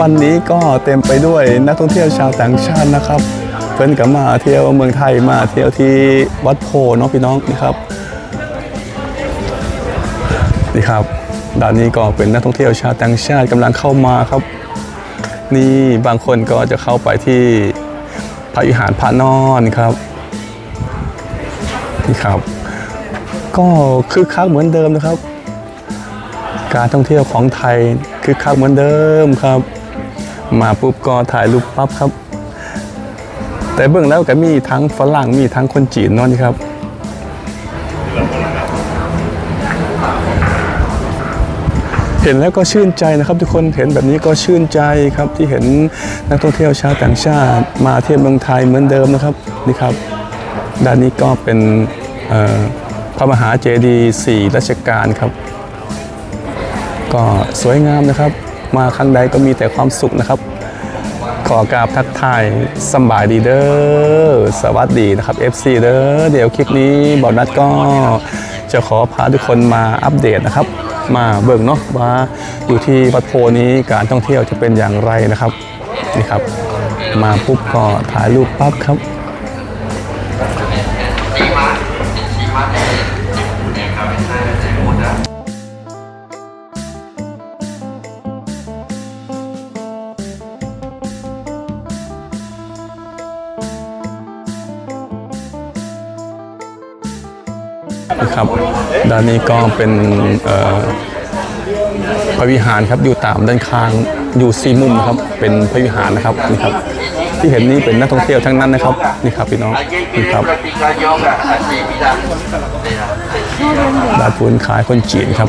วันนี้ก็เต็มไปด้วยนักท่องเที่ยวชาวต่างชาตินะครับ เพื่อนกับมาเที่ยวเมืองไทยมาเที่ยวที่วัดโพเนาะพี่น้องนี่ครับนี่ครับด้านนี้ก็เป็นนักท่องเที่ยวชาวต่างชาติกำลังเข้ามาครับ นี่บางคนก็จะเข้าไปที่พระวิหารพระนอนครับนี่ครับ ก็คึกคักเหมือนเดิมนะครับ การท่องเที่ยวของไทยคือคักเหมือนเดิมครับ มาปุ๊บก็ถ่ายรูปปั๊บครับ แต่เบื้องแล้วก็มีทั้งฝรั่งมีทั้งคนจีนนอนครับเห็นแล้วก็ชื่นใจนะครับ ทุกคนเห็นแบบนี้ก็ชื่นใจครับที่เห็นนักท่องเที่ยวชาวต่างชาติ มาเที่ยวเมืองไทยเหมือนเดิมนะครับนี่ครับ ด้านนี้ก็เป็นพระมหาเจดีย์สี่รัชกาลครับ ก็สวยงามนะครับ มาครั้งใดก็มีแต่ความสุขนะครับ ขอกราบทักทายสบายดีเด้อสวัสดีนะครับ FC เด้อเดี๋ยวคลิปนี้บอนัดก็จะขอพาทุกคนมาอัปเดตนะครับ มาเบิ่งเนาะว่าอยู่ที่วัดโพนี้การท่องเที่ยวจะเป็นอย่างไรนะครับนี่ครับ มาปุ๊บก็ถ่ายรูปปั๊บครับ นะครับ ด้านนี้ก็เป็นพระวิหารครับอยู่ตามด้านข้างอยู่สี่มุมครับเป็นพระวิหารนะครับนี่ครับ ที่เห็นนี่เป็นนักท่องเที่ยวทั้งนั้นนะครับนี่ครับพี่น้องนี่ครับบาทปูนขายคนจีนครับ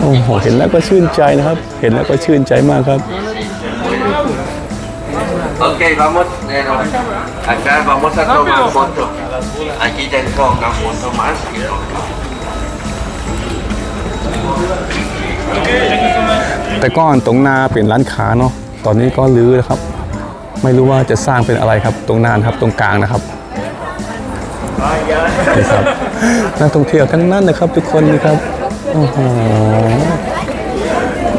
โอ้โหเห็นแล้วก็ชื่นใจนะครับ เห็นแล้วก็ชื่นใจมากครับ Ok, vamos, eh, no, acá vamos a tomar foto. Aquí tengo una foto más. แต่ก่อนตรงนาเป็นร้านค้าเนาะ ตอนนี้ก็รื้อแล้วครับ ไม่รู้ว่าจะสร้างเป็นอะไรครับ ตรงนานครับตรงกลางนะครับนี่ครับนักท่องเที่ยวทั้งนั้นนะครับ ทุกคนนี่ครับโอ้โห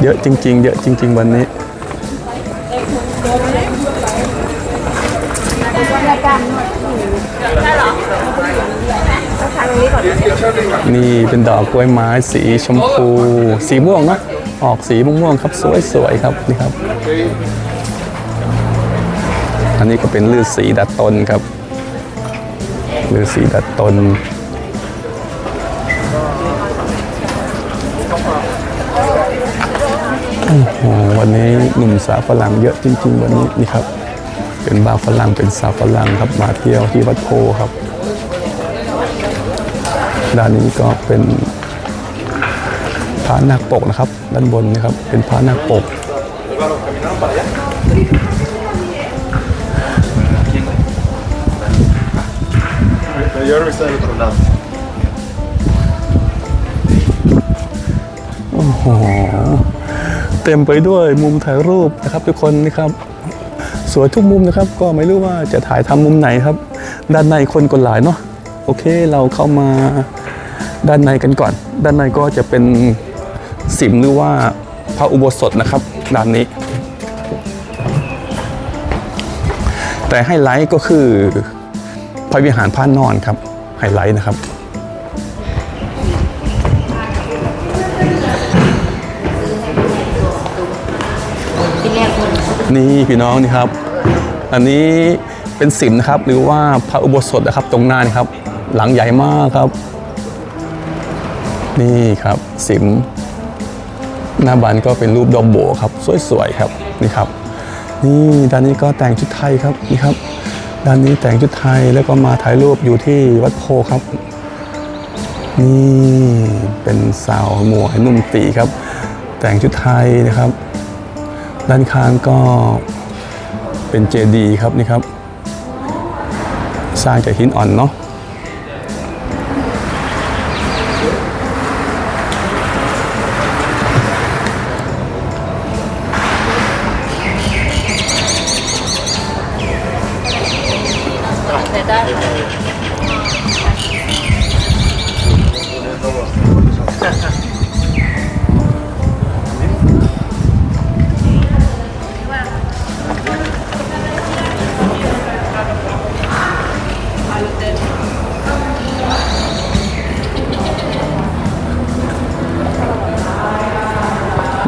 เยอะจริง ๆ เยอะจริง ๆ วันนี้ นี่เป็นดอกกล้วยไม้สีชมพู สีม่วงเนะออกสีม่วงๆครับสวยๆครับนี่ครับ อันนี้ก็เป็นลือสีดัดตนครับลือสีดัดตนโอ้โหวันนี้หนุ่มสาวฝรั่งเยอะจริง ๆ วันนี้นี่ครับ เป็นบ่าฝรั่งเป็นสาวฝรั่งครับมาเที่ยวที่วัดโพครับด้านนี้ก็เป็นพระนาคปกนะครับ ด้านบนนะครับเป็นพระนาคปก โอ้โห เต็มไปด้วยมุมถ่ายรูปนะครับทุกคนนี่ครับ สวยทุกมุมนะครับ ก็ไม่รู้ว่าจะถ่ายทำมุมไหนครับ ด้านในคนก็หลายเนาะโอเคเราเข้ามาด้านในกันก่อน ด้านในก็จะเป็นสิมหรือว่าพระอุโบสถนะครับด้านนี้ แต่ไฮไลท์ก็คือพระวิหารพระนอนครับไฮไลท์นะครับ นี่พี่น้องนี่ครับ อันนี้เป็นสิมนะครับหรือว่าพระอุโบสถนะครับตรงหน้านี่ครับ หลังใหญ่มากครับ นี่ครับสิมหน้าบานก็เป็นรูปดอกโบครับสวยๆครับนี่ครับ นี่ด้านนี้ก็แต่งชุดไทยครับนี่ครับ ด้านนี้แต่งชุดไทยแล้วก็มาถ่ายรูปอยู่ที่วัดโพครับ นี่เป็นสาวหมวยนุ่มตีครับ แต่งชุดไทยนะครับ ด้านข้างก็เป็นเจดีย์ครับนี่ครับ สร้างจากหินอ่อนเนาะ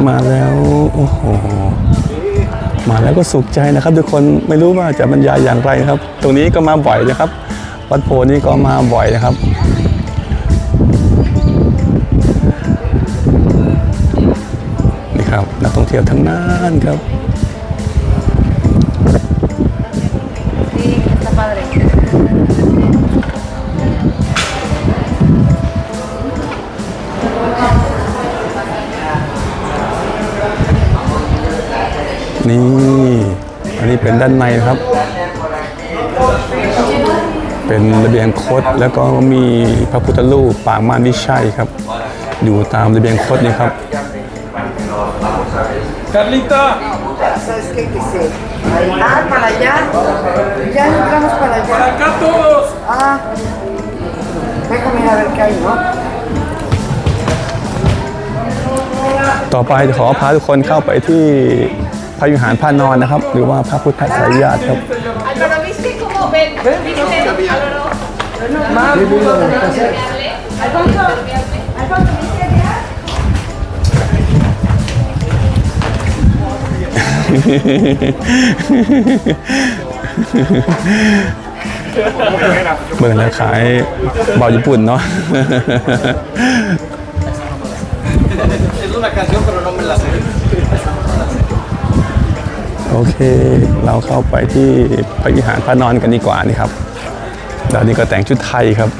มาแล้วโอ้โหมาแล้วก็สุขใจนะครับ ทุกคนไม่รู้ว่าจะบรรยายอย่างไรครับ ตรงนี้ก็มาบ่อยนะครับ วัดโพนี้ก็มาบ่อยนะครับนี่ครับนักท่องเที่ยวทั้งนั้นครับ นี่ อันนี้เป็นด้านในนะครับ เป็นระเบียงคดแล้วก็มีพระพุทธรูปปางมารวิชัยครับ อยู่ตามระเบียงคดนี่ครับ Carlita, ¿Sabes qué? Que se... Ah, para allá. Ya entramos para allá. acá todos. Ah. Déjame ir a ver qué hay, ¿no? ต่อไปขอพาทุกคนเข้าไปที่ พระวิหารพระนอนนะครับ หรือว่าพระพุทธสายญาติครับ เบิ่งแล้วขายเบาญี่ปุ่นเนาะ โอเค เราเข้าไปที่พระวิหารพระนอนกันดีกว่านี่ครับดาวนี้ก็แต่งชุดไทยครับ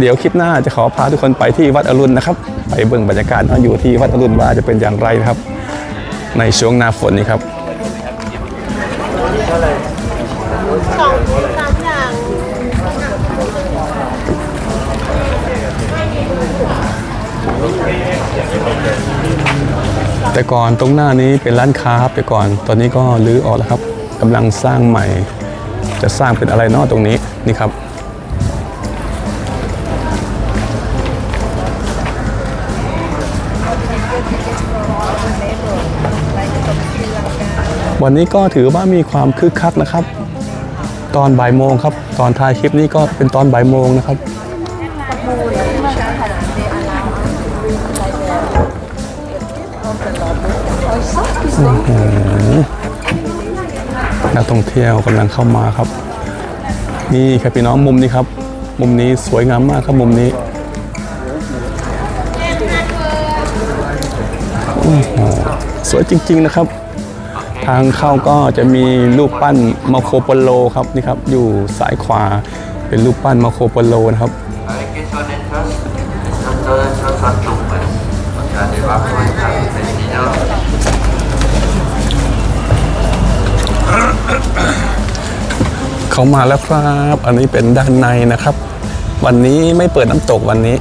เดี๋ยวคลิปหน้าจะขอพาทุกคนไปที่วัดอรุณนะครับ ไปเบื้องบรรยากาศอยู่ที่วัดอรุณว่าจะเป็นอย่างไรนะครับ ในช่วงหน้าฝนนี่ครับ แต่ก่อนตรงหน้านี้เป็นร้านค้าครับแต่ก่อน ตอนนี้ก็รื้อออกแล้วครับกำลังสร้างใหม่ จะสร้างเป็นอะไรเนอกตรงนี้นี่ครับ วันนี้ก็ถือว่ามีความคึกคักนะครับ ตอนบ่ายโมงครับ ตอนท้ายคลิปนี้ก็เป็นตอนบ่ายโมงนะครับ นักท่องเที่ยวกำลังเข้ามาครับ นี่ครับพี่น้องมุมนี้ครับ มุมนี้สวยงามมากครับมุมนี้สวยจริง ๆนะครับ ทางเข้าก็จะมีรูปปั้นมาโคโปโลครับนี่ครับ อยู่สายขวาเป็นรูปปั้นมาโคโปโลนะครับ เขามาแล้วครับ อันนี้เป็นด้านในนะครับ วันนี้ไม่เปิดน้ำตกวันนี้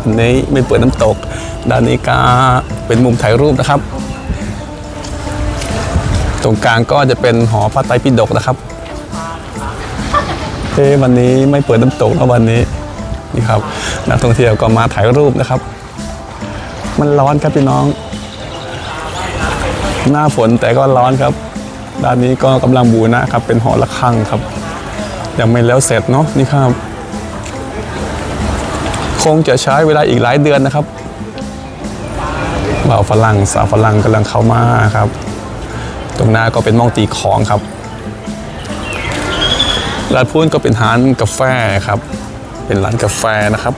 วันนี้ไม่เปิดน้ำตก ด้านนี้ก็เป็นมุมถ่ายรูปนะครับ ตรงกลางก็จะเป็นหอพระไตรปิฎกนะครับเอ้วันนี้ไม่เปิดน้ำตกแล้ววันนี้นี่ครับนักท่องเที่ยวก็มาถ่ายรูปนะครับ มันร้อนครับพี่น้อง หน้าฝนแต่ก็ร้อนครับ ด้านนี้ก็กำลังบูรณะครับ เป็นหอระฆังครับ ยังไม่แล้วเสร็จเนาะนี่ครับ คงจะใช้เวลาอีกหลายเดือนนะครับบ่าวฝรั่งสาวฝรั่งกำลังเข้ามาครับ ตรงหน้าก็เป็นหมองตีของครับร้านพูนก็เป็นร้านกาแฟครับ เป็นร้านกาแฟนะครับ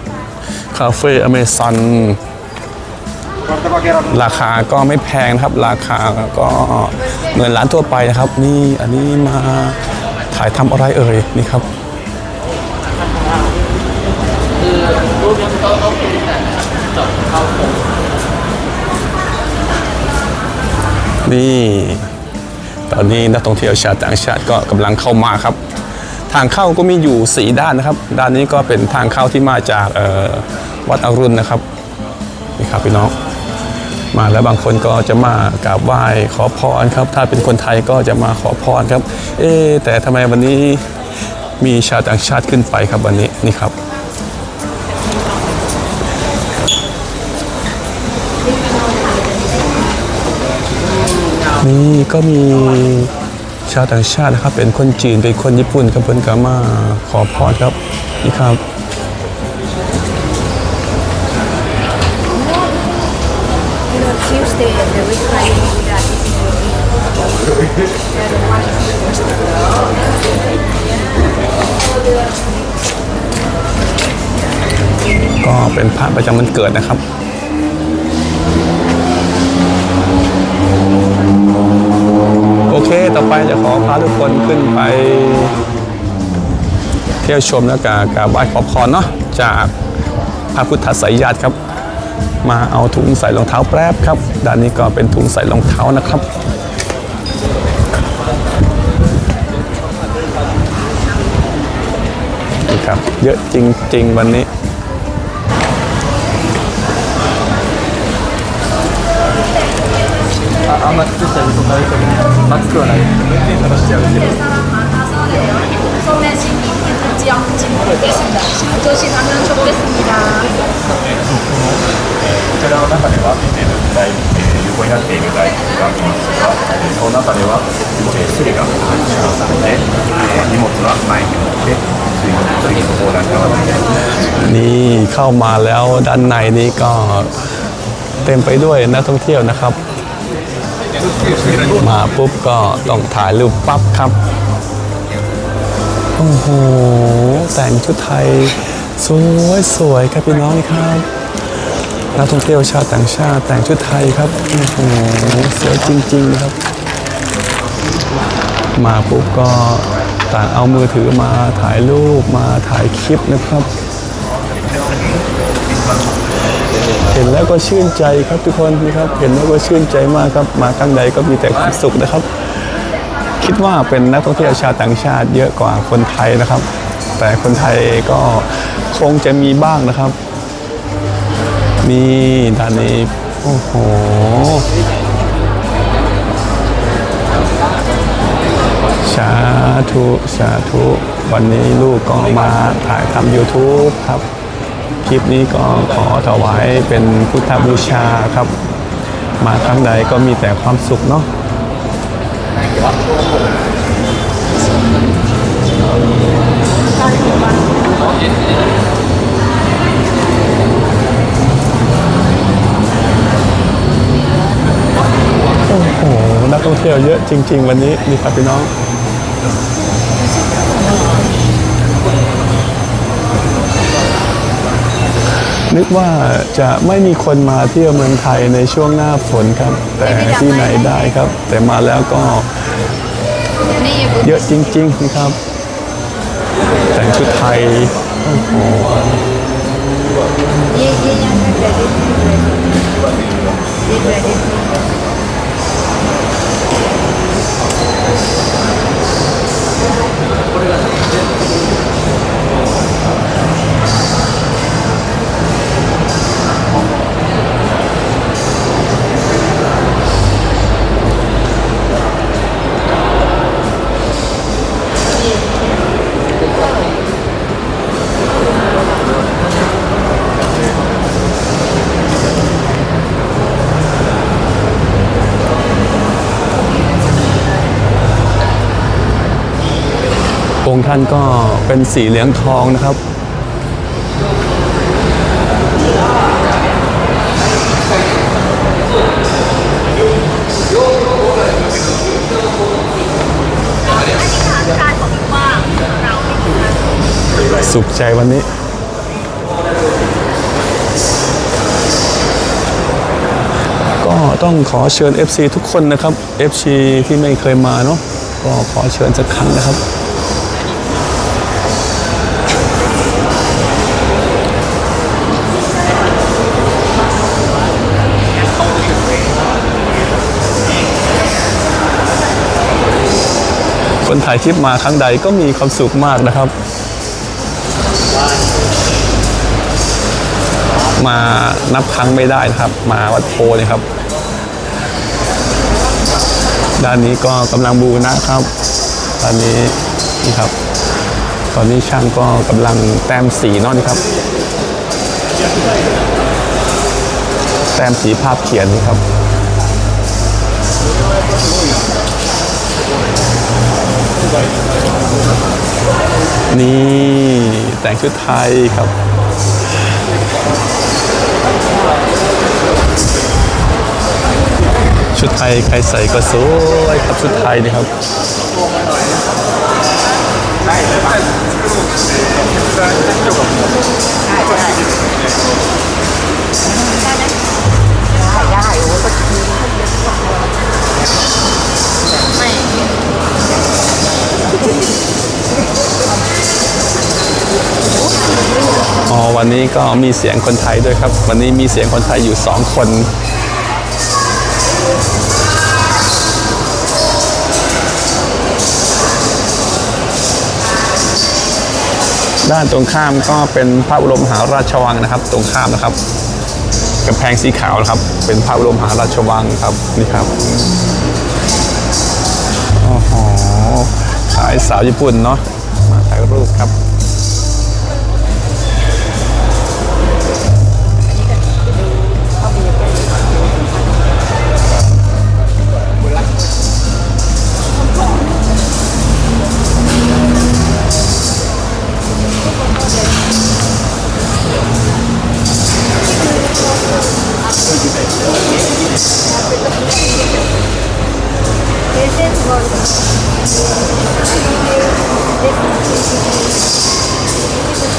คาเฟ่อเมซอนราคาก็ไม่แพงนะครับ ราคาก็เหมือนร้านทั่วไปนะครับ นี่อันนี้มาายทำอะไรเอ่ยนี่ครับนี่ ตอนนี้นักท่องเที่ยวชาวต่างชาติก็กำลังเข้ามาครับ ทางเข้าก็มีอยู่ 4 ด้านนะครับ ด้านนี้ก็เป็นทางเข้าที่มาจากเอ่อวัดอรุณนะครับนี่ครับพี่น้อง มาแล้วบางคนก็จะมากราบไหว้ขอพรครับ ถ้าเป็นคนไทยก็จะมาขอพรครับ เอ๊แต่ทำไมวันนี้มีชาวต่างชาติขึ้นไปครับวันนี้นี่ครับนี่ก็มีชาวต่างชาตินะครับ เป็นคนจีนเป็นคนญี่ปุ่นครับเพิ่นก็มาขอพรครับนี่ครับ ก็เป็นพระประจำวันเกิดนะครับโอเค ต่อไปจะขอพาทุกคนขึ้นไป เที่ยวชมแล้วก็กราบไหว้ขอพรเนาะจากพระพุทธไสยญาติครับ มาเอาถุงใส่รองเท้าแป๊บครับ ด้านนี้ก็เป็นถุงใส่รองเท้านะครับ ครับ เยอะจริง ๆ วันนี้ ああんま作っちゃうとないけどまずくはない 品这样进口です的，조심 하면 좋겠습니다. こちらの中では、えー台えー横になっている台がありますが、えーその中では、えー、スリが入っていますので、えー荷物は前に置いて、次の次の横断側に นี่เข้ามาแล้วด้านในนี้ก็เต็มไปด้วยนักท่องเที่ยวนะครับ มาปุ๊บก็ต้องถ่ายรูปปั๊บครับ โอ้โห แต่งชุดไทย สวยสวยครับพี่น้องครับนักท่องเที่ยวชาวต่างชาติแต่งชุดไทยครับโอ้โหสวยจริงๆนะครับ มาปุ๊บก็ต่างเอามือถือมาถ่ายรูปมาถ่ายคลิปนะครับ เห็นแล้วก็ชื่นใจครับทุกคนนะครับ เห็นแล้วก็ชื่นใจมากครับ มาครั้งใดก็มีแต่ความสุขนะครับ คิดว่าเป็นนักท่องเที่ยวชาวต่างชาติเยอะกว่าคนไทยนะครับ แต่คนไทยก็คงจะมีบ้างนะครับ นี่ด้านนี้โอ้โหสาธุสาธุวันนี้ลูกก็มาถ่ายทำ YouTube ครับ คลิปนี้ก็ขอถวายเป็นพุทธบูชาครับ มาครั้งใดก็มีแต่ความสุขเนาะ ที่ยวเยอะจริง ๆ วันนี้นี่ครับพี่น้องนึกว่าจะไม่มีคนมาเที่ยวเมืองไทยในช่วงหน้าฝนครับ แต่ที่ไหนได้ครับ แต่มาแล้วก็เยอะจริง ๆ นะครับ แต่งชุดไทยโอ้โหองค์ ท่านก็เป็นสีเหลืองทองนะครับ สุขใจวันนี้ก็ต้องขอเชิญ FC ทุกคนนะครับ FC ที่ไม่เคยมาเนาะก็ขอเชิญสักครั้งนะครับ คนถ่ายคลิปมาครั้งใดก็มีความสุขมากนะครับ มานับครั้งไม่ได้นะครับ มาวัดโพนี่ครับ ด้านนี้ก็กำลังบูนะครับด้านนี้นี่ครับ ตอนนี้ช่างก็กำลังแต้มสีนอะนี่ครับ แต้มสีภาพเขียนนี่ครับ นี่แต่งชุดไทยครับ ชุดไทยใครใส่ก็สวยครับชุดไทยนี่ครับ อ๋อวันนี้ก็มีเสียงคนไทยด้วยครับ วันนี้มีเสียงคนไทยอยู่สองคนด้านตรงข้ามก็เป็นพระบรมหาราชวังนะครับ ตรงข้ามนะครับกำแพงสีขาวนะครับ เป็นพระบรมมหาราชวังครับนี่ครับโอ้โหสายสาวญี่ปุ่นเนาะมาถ่ายรูปครับ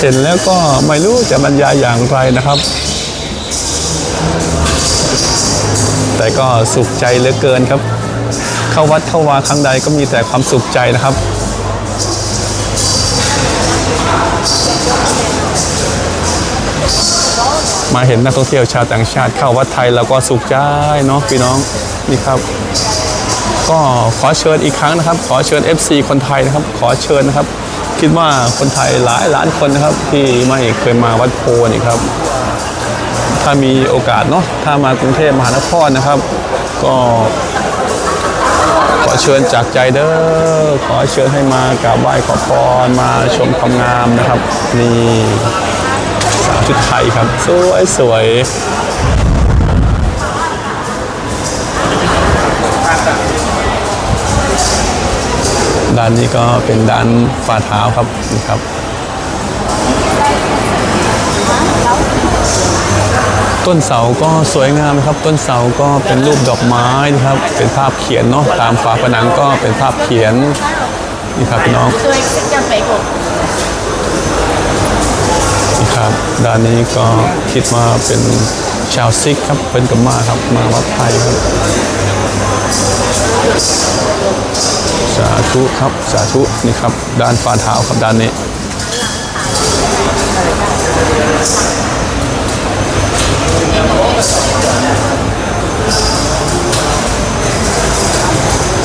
เห็นแล้วก็ไม่รู้จะบรรยายอย่างไรนะครับ แต่ก็สุขใจเหลือเกินครับ เข้าวัดเข้าวาครั้งใดก็มีแต่ความสุขใจนะครับมาเห็นนักท่องเที่ยวชาวต่างชาติเข้าวัดไทยแล้วก็สุขใจเนาะพี่น้องนี่ครับ ก็ขอเชิญอีกครั้งนะครับ ขอเชิญ FC คนไทยนะครับ ขอเชิญนะครับ คิดว่าคนไทยหลายล้านคนนะครับ ที่ไม่เคยมาวัดโพนี่ครับ ถ้ามีโอกาสเนาะถ้ามากรุงเทพมหานครนะครับ ก็ขอเชิญจากใจเด้อขอเชิญให้มากราบไหว้ขอพรมาชมความงามนะครับ นี่สาวชุดไทยครับ สวยสวย ด้านนี้ก็เป็นด้านฝ่าเท้าครับนี่ครับ ต้นเสาก็สวยงามครับ ต้นเสาก็เป็นรูปดอกไม้นะครับ เป็นภาพเขียนเนาะตามฝาผนังก็เป็นภาพเขียนนี่ครับน้องนี่ครับด้านนี้ก็คิดมาเป็นชาวซิกครับเป็นกัมมาครับมาวัดไทยครับ สาธุครับสาธุนี่ครับ ด้านฝ่าเท้าครับด้านนี้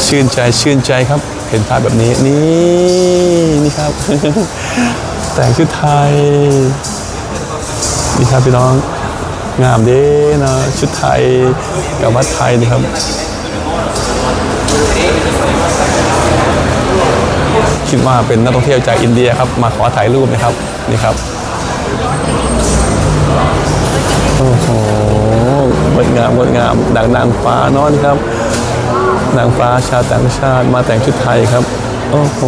ชื่นใจชื่นใจครับ เห็นภาพแบบนี้ นี่นี่ครับ แต่งชุดไทย นี่ครับพี่น้องงามเด้นะชุดไทยกับวัดไทยนี่ครับ คิดว่าเป็นนักท่องเที่ยวจากอินเดียครับมาขอถ่ายรูปนะครับนี่ครับโอ้โหงดงามงดงามดังนางฟ้านอนครับ นางฟ้าชาวต่างชาติมาแต่งชุดไทยครับ โอ้โห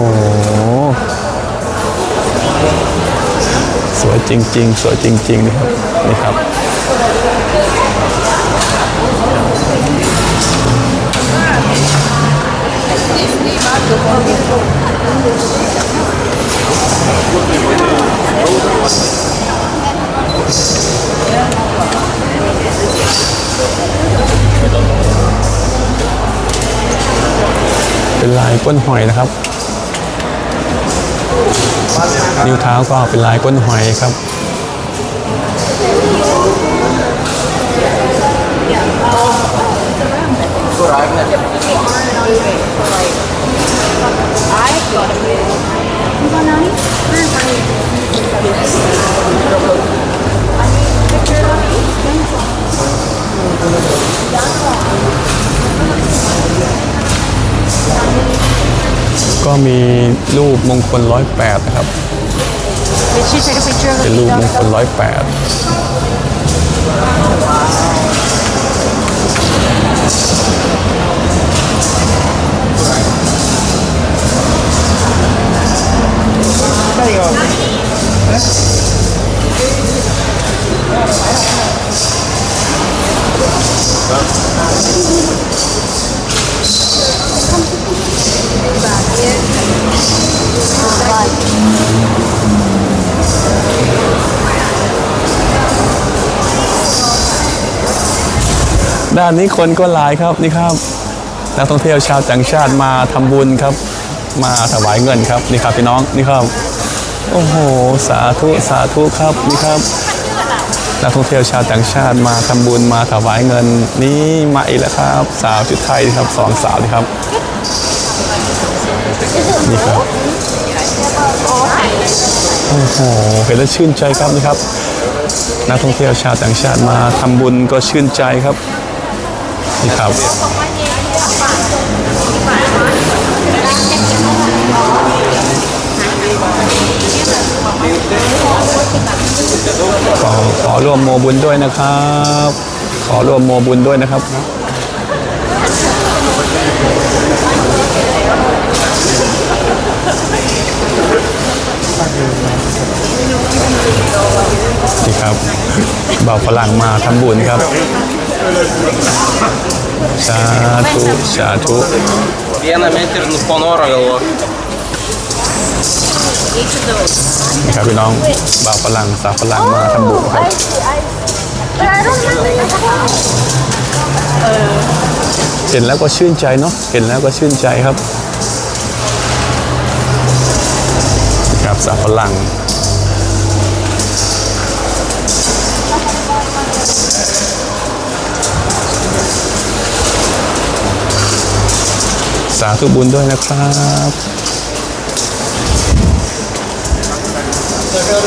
สวยจริง ๆ สวยจริง ๆนี่ครับนี่ครับ เป็นลายก้นหอยนะครับ นิ้วเท้าก็เป็นลายก้นหอยครับ move it. So like, I've got to move. You want Nani? I mean, the girl is gentle. That's all. ก็มีรูปมงคลร้อยแปดนะครับ เป็นรูปมงคลร้อยแปด ด้านนี้คนก็หลายครับนี่ครับนักท่องเที่ยวชาวต่างชาติมาทำบุญครับ มาถวายเงินครับนี่ครับพี่น้องนี่ครับ โอ้โห สาธุ สาธุครับนี่ครับ นักท่องเที่ยวชาวต่างชาติมาทำบุญมาถวายเงิน นี่มาอีกแล้วครับ สาวชุดไทยครับสองสาวนี่ครับ นี่ครับ โอ้โห เห็นแล้วชื่นใจครับนี่ครับ นักท่องเที่ยวชาวต่างชาติมาทำบุญก็ชื่นใจครับ นี่ครับ ขอขอ ร่วมโมบุญด้วยนะครับ ขอร่วมโมบุญด้วยนะครับ นี่ครับบ่าวฝรั่งมาทำบุญครับ สาธุ สาธุ Vieną metį ir nuponoro galvo. นี่ครับพี่น้องบ่าวฝรั่งสาวฝรั่งมาทำบุญครับ But I don't know. เห็นแล้วก็ชื่นใจเนาะเห็นแล้วก็ชื่นใจครับครับสาวฝรั่งสาธุบุญด้วยนะครับ อ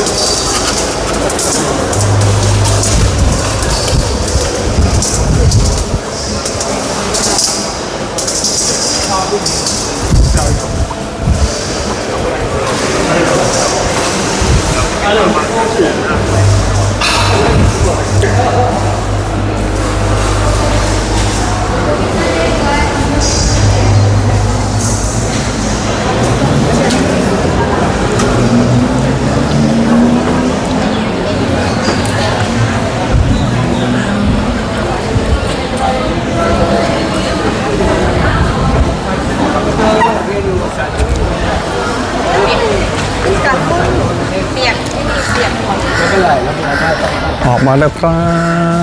มาแล้วครั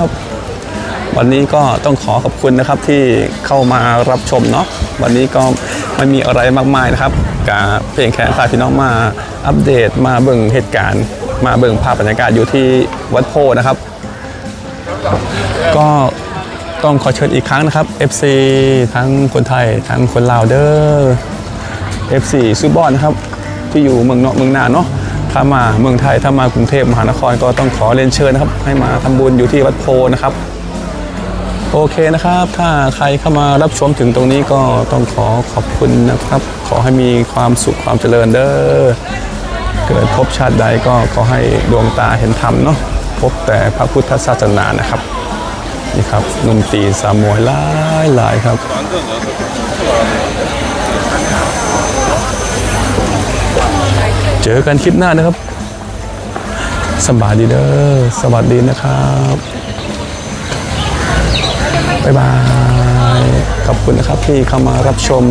บ วันนี้ก็ต้องขอขอบคุณนะครับที่เข้ามารับชมเนาะวันนี้ก็ไม่มีอะไรมากมายนะครับกาเพียงแค่พาพี่น้องมาอัปเดตมาเบิ่งเหตุการณ์ มาเบิ่งภาพบรรยากาศอยู่ที่วัดโพนะครับ ก็ต้องขอเชิญอีกครั้งนะครับ FC ทั้งคนไทยทั้งคนลาวเด้อ FC ซูบอนนะครับที่อยู่เมืองเนาะเมืองนาเนาะ ถ้ามาเมืองไทยถ้ามากรุงเทพมหานครก็ต้องขอเรียนเชิญนะครับ ให้มาทำบุญอยู่ที่วัดโพนะครับ โอเคนะครับ ถ้าใครเข้ามารับชมถึงตรงนี้ก็ต้องขอขอบคุณนะครับ ขอให้มีความสุขความเจริญเด้อเกิดพบชาติใดก็ขอให้ดวงตาเห็นธรรมเนาะพบแต่พระพุทธศาสนานะครับนี่ครับนุ่มตีสามมวยหลายหลายครับ เจอกันคลิปหน้านะครับสบายดีเด้อสวัสดีนะครับบ๊ายบาย ขอบคุณนะครับที่เข้ามารับชม